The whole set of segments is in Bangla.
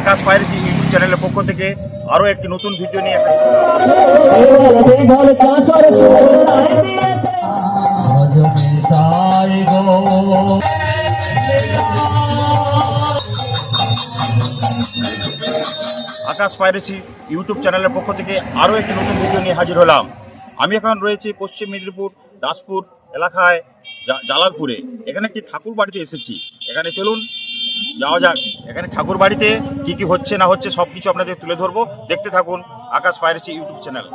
আকাশ পাইরেসি ইউটিউব চ্যানেলের পক্ষ থেকে আরও একটি নতুন ভিডিও নিয়ে আকাশ পাইরেসি ইউটিউব চ্যানেলের পক্ষ থেকে আরও একটি নতুন ভিডিও নিয়ে হাজির হলাম। আমি এখন রয়েছি পশ্চিম মেদিনীপুর, দাসপুর এলাকায় জালালপুরে। এখানে একটি ঠাকুর বাড়িতে এসেছি। এখানে চলুন যাওয়া যাক। এখানে ঠাকুর বাড়িতে কী কী হচ্ছে না হচ্ছে সব কিছু আপনাদের তুলে ধরবো। দেখতে থাকুন আকাশ পাইরেসি ইউটিউব চ্যানেল।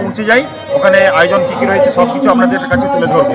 পৌঁছে যাই। ওখানে আয়োজন কি কি রয়েছে সবকিছু আপনাদের কাছে তুলে ধরবো।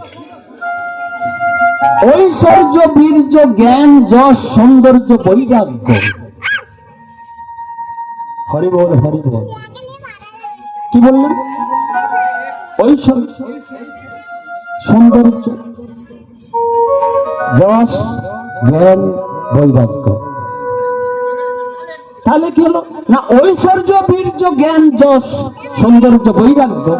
ঐশ্বর্য, বীর্য, জ্ঞান, যশ, সৌন্দর্য, বৈরাগ্য। হরি বল হরি বল। কি বললেন ঐশ্বর্য, সৌন্দর্য, যশ, জ্ঞান, বৈরাগ্য। তাহলে কি হলো? না, ঐশ্বর্য, বীর্য, জ্ঞান, যশ, সৌন্দর্য, বৈরাগ্য।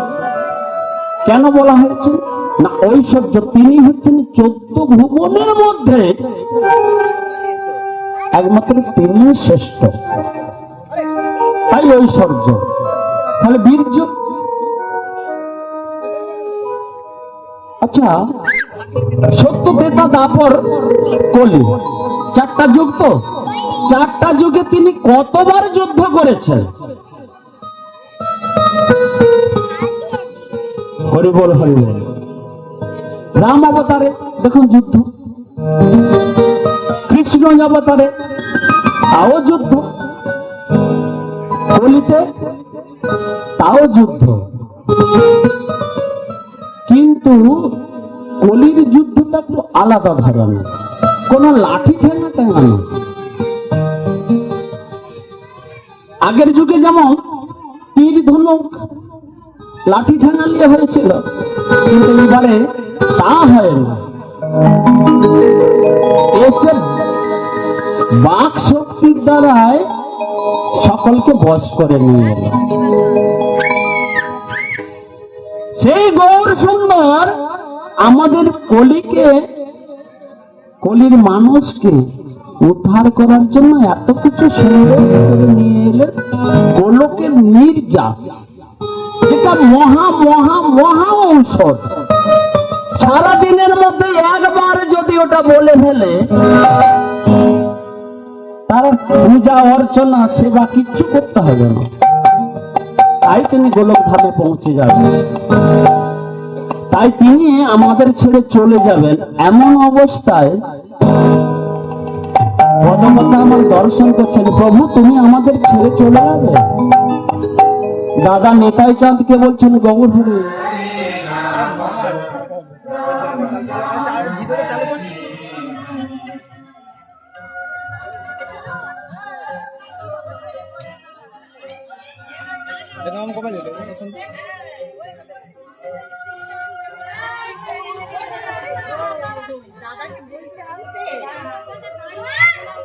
কেন বলা হয়েছে? না ঐশ্বর্য তিনি হচ্ছেন চোদ্দ ভুবনের মধ্যে একমাত্র তিনি শ্রেষ্ঠ। তাই ঐশ্বর্য। তাহলে বীর্য আচ্ছা সত্য ক্রেতা দাপর কলি। চারটা যুগ তো। চারটা যুগে তিনি কতবার যুদ্ধ করেছেন? হরিবল হরিবল। রাম অবতারে, দেখুন যুদ্ধ। কৃষ্ণ অবতারে, তাও যুদ্ধ। কলিতে, তাও যুদ্ধ। কিন্তু কলির যুদ্ধটা একটু আলাদা ধরনের। কোন লাঠি ঠেঙা টেঙা না। আগের যুগে যেমন তীর ধনুক, লাঠি ঠেঙালিয়ে হয়েছিল, কিন্তু এবারে বাক শক্তির দ্বারাই সকলকে করে নিয়ে এলো। সেই গৌর সুন্দর আমাদের কলিকে, কলির মানুষকে উদ্ধার করার জন্য এত কিছু সুন্দর নিয়ে এলেন গোলকের নির্যাস এটা মহা মহা মহা ঔষধ। সারা দিনের মধ্যে একবার যদি ওটা বলে ফেলে, তার পূজা, অর্চনা, সেবা কিচ্ছু করতে হবে না। তাই তিনি গোলক পৌঁছে যাবেন। তাই তিনি আমাদের ছেড়ে চলে যাবেন এমন অবস্থায়। আমার দর্শন করছেন, প্রভু, তুমি আমাদের ছেড়ে চলে যাবে? দাদা নেতাই চাঁদকে বলছেন গৌর হরে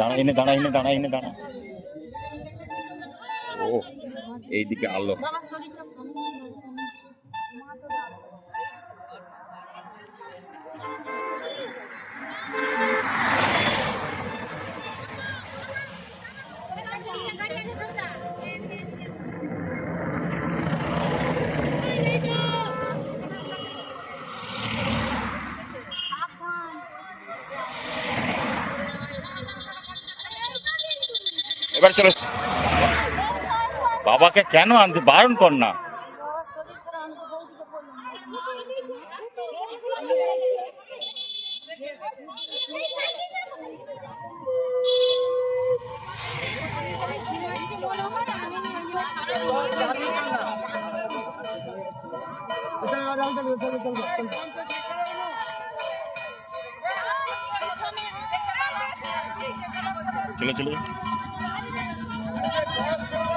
দাঁড়া এনে দাঁড়া এনে দাঁড়া এনে দাঁড়া। ও এইদিকে আলো। এবার চলো। বাবাকে কেন আনতে বারণ কর না। চলো চলো। এখনও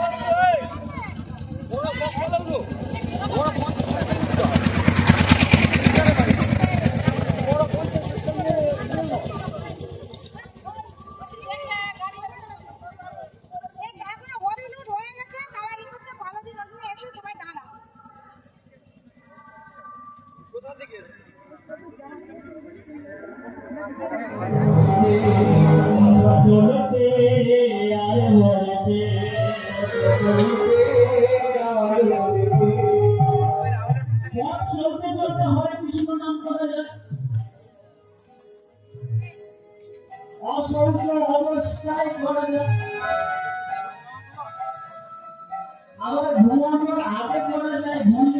আগে করা যায় ঘুম